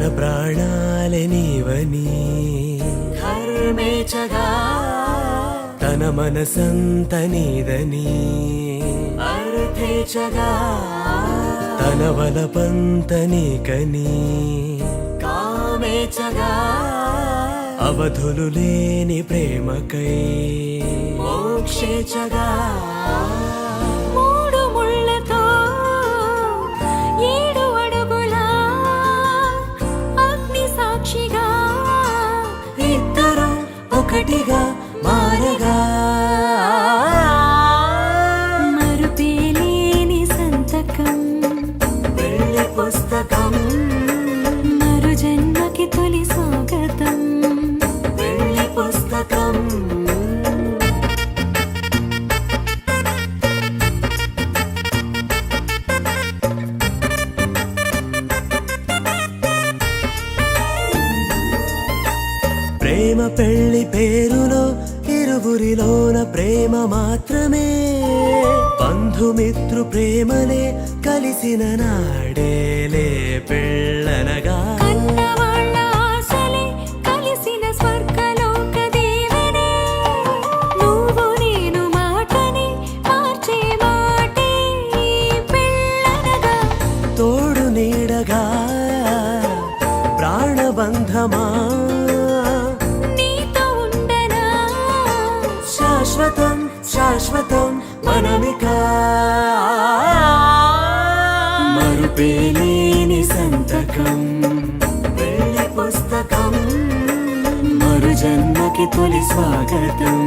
మన ప్రాణాలనివని ధర్మేచగా తన మనసంత నీదని. అర్థేచగా తన వలపంత నీకని. కామేచగా అవధులు లేని ప్రేమకై. మోక్షేచగా ఒకటిగా మారగా. ప్రేమ పెళ్ళి పేరులో ఇరువురిలోన ప్రేమ మాత్రమే. బంధుమిత్రు ప్రేమలే కలిసిన నాడేలే పెళ్ళనగా. కన్నవాళ్ళ ఆశలే కలిసిన శాశ్వతం మనమిక. మరుపేలేని సంతకం వెళ్ళి పుస్తకం మరు జన్మకి తొలి స్వాగతం.